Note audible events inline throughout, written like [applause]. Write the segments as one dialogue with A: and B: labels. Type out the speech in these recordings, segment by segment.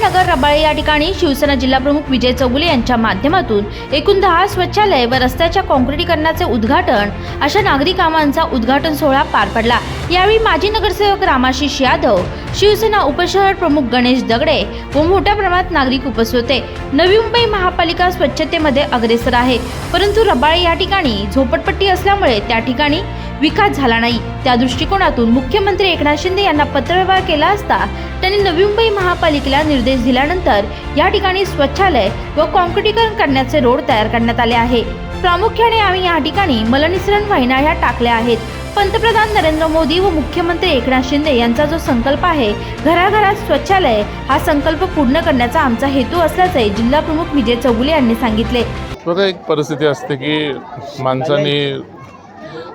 A: नगर रबाळे या ठिकाणी शिवसेना जिल्हाप्रमुख विजय चौगुले यांच्या माध्यमातून एकूण दहा स्वच्छालय व रस्त्याच्या काँक्रिटीकरणाचे उद्घाटन अशा नागरी कामांचा उद्घाटन सोहळा पार पडला. यावेळी माजी नगरसेवक रामाशिष यादव शिवसेना उपशहर प्रमुख गणेश दगडे व मोठ्या प्रमाणात नागरिक उपस्थित होते. नवी मुंबई महापालिका स्वच्छतेमध्ये अग्रेसर आहे. परंतु रबाळे या ठिकाणी झोपडपट्टी असल्यामुळे त्या ठिकाणी विकास झाला नाही. त्या दृष्टिकोनातून मुख्यमंत्री एकनाथ शिंदे यांना पत्रव्यवहार केला असता त्यांनी नवी मुंबई महापालिकेला निर्देश दिल्यानंतर या ठिकाणी स्वच्छालय व कॉन्क्रिटीकरण करण्याचे रोड तयार करण्यात आले आहे. प्रामुख्याने आम्ही या ठिकाणी मलनिसरण वाहिन्या ह्या टाकल्या आहेत. पंतप्रधान नरेंद्र मोदी व मुख्यमंत्री एकनाथ शिंदे यांचा जो संकल्प आहे घराघरात स्वच्छालय हा संकल्प पूर्ण करण्याचा आमचा हेतू असल्याचे जिल्हाप्रमुख विजय चौगुले यांनी सांगितले.
B: बघा एक परिस्थिती असते की माणसाने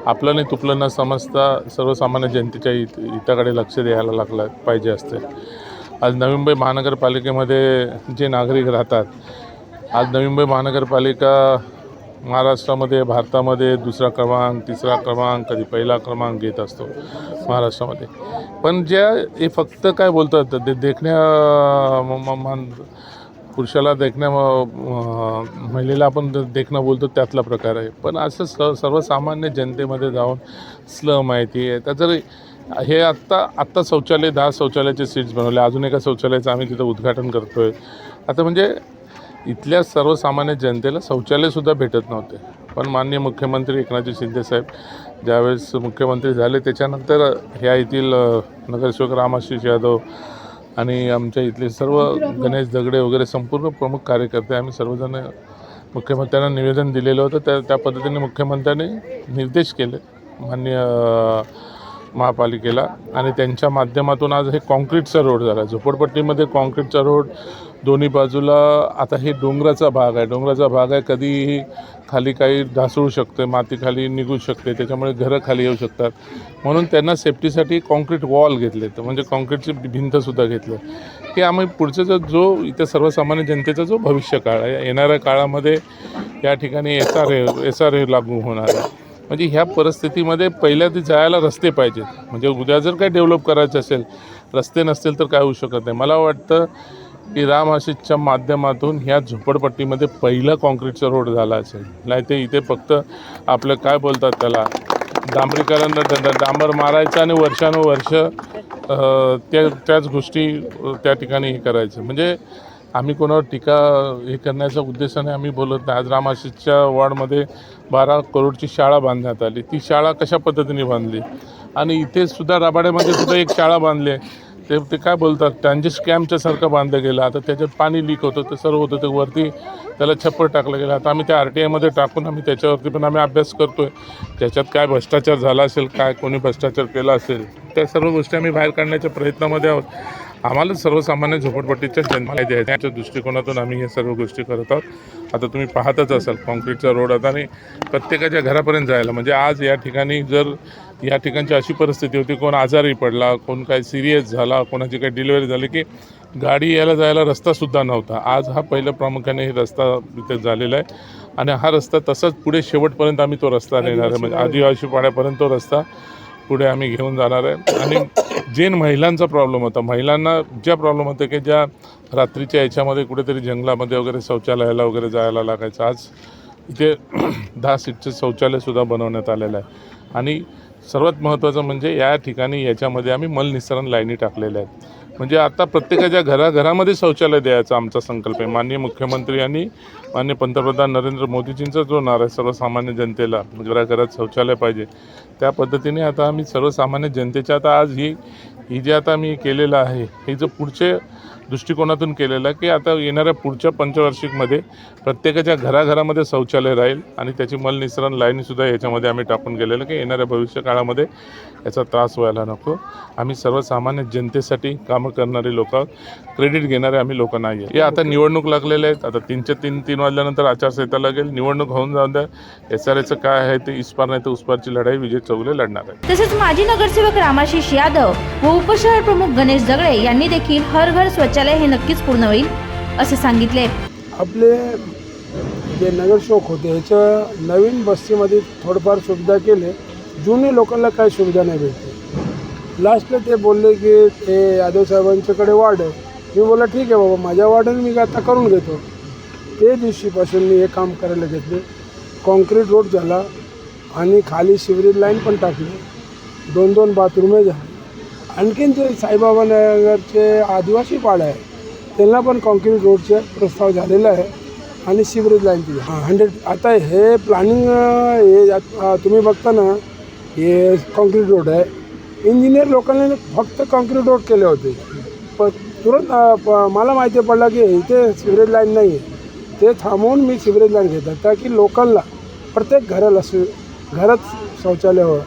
B: आपलं नाही तुपलं न समजता सर्वसामान्य जनतेच्या हित हिताकडे लक्ष द्यायला लागलं पाहिजे असते. आज नवी मुंबई महानगरपालिकेमध्ये जे नागरिक राहतात आज नवी मुंबई महानगरपालिका महाराष्ट्रामध्ये भारतामध्ये दुसरा क्रमांक तिसरा क्रमांक कधी पहिला क्रमांक घेत असतो महाराष्ट्रामध्ये. पण ज्या हे फक्त काय बोलतात ते देखण्या म- पुरुषाला देखण्या महिलेला आपण देखणं बोलतो त्यातला प्रकार आहे. पण असं स सर्वसामान्य जनतेमध्ये जाऊन स्ल माहिती आहे. तर जर हे आत्ता आत्ता शौचालय दहा शौचालयाचे सीट्स बनवले अजून एका शौचालयाचं आम्ही तिथं उद्घाटन करतो आहे आता म्हणजे इथल्या सर्वसामान्य जनतेला शौचालयसुद्धा भेटत नव्हते. पण माननीय मुख्यमंत्री एकनाथजी शिंदेसाहेब ज्यावेळेस मुख्यमंत्री झाले त्याच्यानंतर ह्या येथील नगरसेवक रामाशिष यादव आणि आमच्या इथले सर्व गणेश दगडे वगैरे संपूर्ण प्रमुख कार्यकर्ते आम्ही सर्वजण मुख्यमंत्र्यांना निवेदन दिलेलं होतं. त्या त्या पद्धतीने मुख्यमंत्र्यांनी निर्देश केले माननीय महापालिकेला. आणि त्यांच्या माध्यमातून आज हे कॉन्क्रीटचा रोड झाला. झोपडपट्टीमध्ये कॉन्क्रीटचा रोड दोन्ही बाजूला आता हे डोंगराचा भाग आहे. डोंगराचा भाग आहे कधीही खाली काही ढासळू शकते माती खाली निघू शकते त्याच्यामुळे घरं खाली येऊ शकतात. म्हणून त्यांना सेफ्टीसाठी कॉन्क्रीट वॉल घेतले तर म्हणजे कॉन्क्रीटची भिंतसुद्धा घेतले. की आम्ही पुढचा जो जो इथे सर्वसामान्य जनतेचा जो भविष्य काळ आहे येणाऱ्या काळामध्ये या ठिकाणी S R A S R A लागू होणार आहे. म्हणजे ह्या परिस्थितीमध्ये पहिल्या ती जायला रस्ते पाहिजेत. म्हणजे उद्या जर काही डेव्हलप करायचं असेल रस्ते नसतील तर काय होऊ शकत नाही. मला वाटतं की राम आशिषच्या माध्यमातून ह्या झोपडपट्टीमध्ये पहिला कॉन्क्रीटचा रोड झाला असेल. नाही ते इथे फक्त आपलं काय बोलतात त्याला डांबरीकरण ड- डांबर मारायचं आणि वर्षानुवर्ष त्या त्याच गोष्टी त्या ठिकाणी हे करायचं. म्हणजे आम्ही कोणावर टीका हे करण्याच्या उद्देशाने आम्ही बोलत नाही. आज रामाशीच्या वॉर्डमध्ये बारा करोडची शाळा बांधण्यात आली. ती शाळा कशा पद्धतीने बांधली? आणि इथे सुद्धा राबाड्यामध्ये सुद्धा एक शाळा बांधली आहे. ते ते काय बोलतात त्यांचे कॅम्पच्या सारखं बांधलं गेलं. आता त्याच्यात पाणी लीक होतं ते सर्व होतं ते वरती त्याला छप्पर टाकलं गेलं. आता आम्ही त्या आर टी आयमध्ये टाकून आम्ही त्याच्यावरती पण आम्ही अभ्यास करतो आहे त्याच्यात काय भ्रष्टाचार झाला असेल काय कोणी भ्रष्टाचार केला असेल त्या सर्व गोष्टी आम्ही बाहेर काढण्याच्या प्रयत्नामध्ये आहोत. आम्हाला सर्वसामान्य झोपडपट्टीच्या जन्माला द्यायच्या दृष्टिकोनातून आम्ही हे सर्व गोष्टी करत आहोत. आता तुम्ही पाहतच असाल कॉन्क्रीटचा रोड आता आणि प्रत्येकाच्या घरापर्यंत जायला. म्हणजे आज या ठिकाणी जर या ठिकाणची अशी परिस्थिती होती कोण आजारी पडला कोण काय सिरियस झाला कोणाची काही डिलिव्हरी झाली की गाडी यायला जायला रस्तासुद्धा नव्हता. आज हा पहिलं प्रामुख्याने हे रस्ता इथे झालेला आहे आणि हा रस्ता तसाच पुढे शेवटपर्यंत आम्ही तो रस्ता नेणार आहे. म्हणजे आदिवासी पाड्यापर्यंत तो रस्ता पुढे आम्ही घेऊन जाणार आहे. आणि जे महिलांचा प्रॉब्लेम होता महिलांना ज्या प्रॉब्लेम होते की ज्या रात्रीच्या याच्यामध्ये कुठेतरी जंगलामध्ये वगैरे शौचालयाला वगैरे जायला लागायचं. आज इथे [clears throat] दहा सीटचं शौचालयसुद्धा बनवण्यात आलेलं आहे. आणि सर्वात महत्त्वाचं म्हणजे या ठिकाणी याच्यामध्ये आम्ही मलनिस्सरण लाईनी टाकलेल्या आहेत. म्हणजे आता प्रत्येकाच्या घराघरामध्ये शौचालय द्यायचा आमचा संकल्प आहे. माननीय मुख्यमंत्री आणि माननीय पंतप्रधान नरेंद्र मोदीजींचा जो नारा आहे सर्वसामान्य जनतेला म्हणजे घराघरात शौचालय पाहिजे. त्या पद्धतीने आता आम्ही सर्वसामान्य जनतेच्या आता आज ही ही जे आता मी केलेलं आहे हे जो पुढचे दृष्टिकोनातून केलेलं आहे की आता येणाऱ्या पुढच्या पंचवार्षिकमध्ये प्रत्येकाच्या घराघरामध्ये शौचालय राहील आणि त्याची मलनिसरण लाईनीसुद्धा याच्यामध्ये आम्ही टाकून गेलेलं की येणाऱ्या भविष्य काळामध्ये याचा त्रास व्हायला नको. आम्ही सर्वसामान्य जनतेसाठी कामं करणारे लोक क्रेडिट घेणारे आम्ही लोक नाही आहे हे आता निवडणूक लागलेले आहेत. आता तीनच्या तीन तीन वाजल्यानंतर आचारसंहिता लागेल. निवडणूक होऊन जाऊन द्या. एस आर एचं काय आहे ते इस्पार नाही तर उस्पारची लढाई विजय चौगले लढणार आहे
A: तसेच माजी नगरसेवक रामाशिष यादव व उपशहर प्रमुख गणेश दगडे यांनी देखील हर घर स्वच्छालय हे नक्कीच पूर्ण होईल असे सांगितले.
C: आपले जे नगरसेवक होते ह्याच्या नवीन बस्तीमध्ये थोडंफार सुविधा केले. जुने लोकांना काही सुविधा नाही भेटते लास्टला ते बोलले की ते यादव साहेबांच्याकडे वाढ. आहे मी बोला ठीक आहे बाबा माझ्या वार्डाने मी आता करून घेतो. ते दिवशीपासून मी हे काम करायला घेतले. कॉन्क्रीट रोड झाला आणि खाली शिवरेज लाईन पण टाकली. दोन दोन बाथरूमे झाले. आणखीन जे साईबाबा नगरचे आदिवासी पाडा आहे त्यांना पण कॉन्क्रीट रोडचे प्रस्ताव झालेला आहे आणि सिवरेज लाईनची हां हंड्रेड आता हे प्लॅनिंग हे तुम्ही बघता ना हे कॉन्क्रीट रोड आहे. इंजिनियर लोकांनी फक्त कॉन्क्रीट रोड केले होते. पण तुरंत प- मला माहिती पडलं की इथे सिवरेज लाईन नाही आहे. ते थांबवून मी सिवरेज लाईन घेतात त्या की लोकांना प्रत्येक घराला सु घरात शौचालय हवं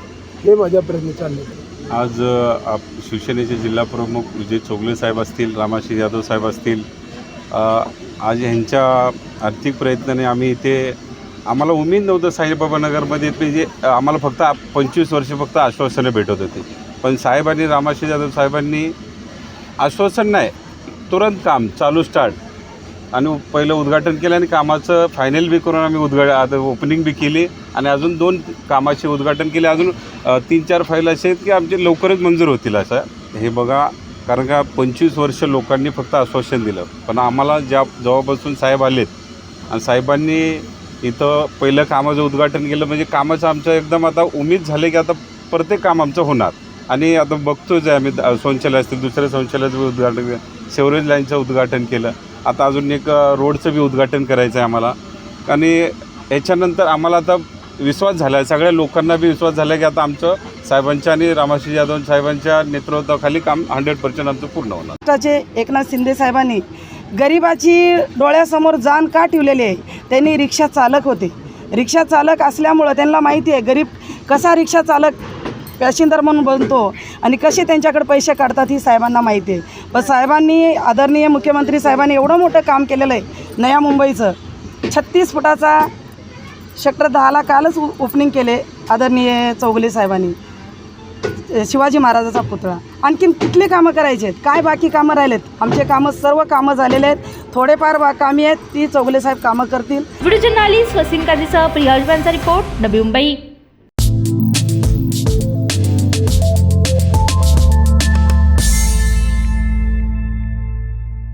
C: हे माझ्या प्रयत्न चालले
D: आज आप शिवसेनेचे जिल्हा प्रमुख विजय चोगले साहेब असतील रामाशी यादव साहेब असतील आज ह्यांच्या आर्थिक प्रयत्नाने आम्ही इथे आम्हाला उमेद नव्हतं साईबाबानगरमध्ये नगरमध्ये म्हणजे आम्हाला फक्त पंचवीस वर्ष फक्त आश्वासनं भेटत होते. पण साहेबांनी रामाशी जाधव साहेबांनी आश्वासन नाही तुरंत काम चालू स्टार्ट आणि पहिलं उद्घाटन केलं आणि कामाचं फायनल बी करून आम्ही उद्घाट आता ओपनिंग बी केली. आणि अजून दोन कामाचे उद्घाटन केले. अजून तीन चार फाईल असे आहेत की आमचे लवकरच मंजूर होतील असं. हे बघा कारण का पंचवीस वर्ष लोकांनी फक्त आश्वासन दिलं. पण आम्हाला ज्या जेव्हापासून साहेब आलेत आणि साहेबांनी इथं पहिलं कामाचं उद्घाटन केलं म्हणजे कामाचं आमचं एकदम आता उमेद झाले की आता प्रत्येक काम आमचं होणार. आणि आता बघतोच आहे आम्ही शौचालय असतील दुसऱ्या शौचालयाचं उद्घाटन केलं सेवरेज लाईनचं उद्घाटन केलं. आता अजून एक रोडचं बी उद्घाटन करायचं आहे आम्हाला. आणि याच्यानंतर आम्हाला आता विश्वास झाला आहे सगळ्या लोकांना बी विश्वास झाला आहे की आता आमचं साहेबांच्या आणि रामाशी जाधव साहेबांच्या नेतृत्वाखाली काम हंड्रेड पर्सेंट आमचं पूर्ण होणार.
E: महाराष्ट्राचे एकनाथ शिंदे साहेबांनी गरिबाची डोळ्यासमोर जाण का ठेवलेली आहे? त्यांनी रिक्षा चालक होते. रिक्षा चालक असल्यामुळं त्यांना माहिती आहे गरीब कसा रिक्षा चालक पॅसेंजर म्हणून बनतो आणि कसे त्यांच्याकडे पैसे काढतात ही साहेबांना माहिती आहे. पण साहेबांनी आदरणीय मुख्यमंत्री साहेबांनी एवढं मोठं काम केलेलं आहे नया मुंबईचं. छत्तीस फुटाचा सेक्टर दहाला कालच ओपनिंग केले आदरणीय चौगले साहेबांनी. शिवाजी महाराजाचा पुतळा. आणखीन कुठली कामं करायची आहेत? काय बाकी कामं राहिलेत? आमचे कामं सर्व कामं झालेले आहेत. थोडेफार बा कामी आहेत. ती चौगले साहेब कामं करतील.
A: व्हिडिओ जर्नालिस्ट वसीम काझीसह प्रिया रिपोर्ट नवी मुंबई.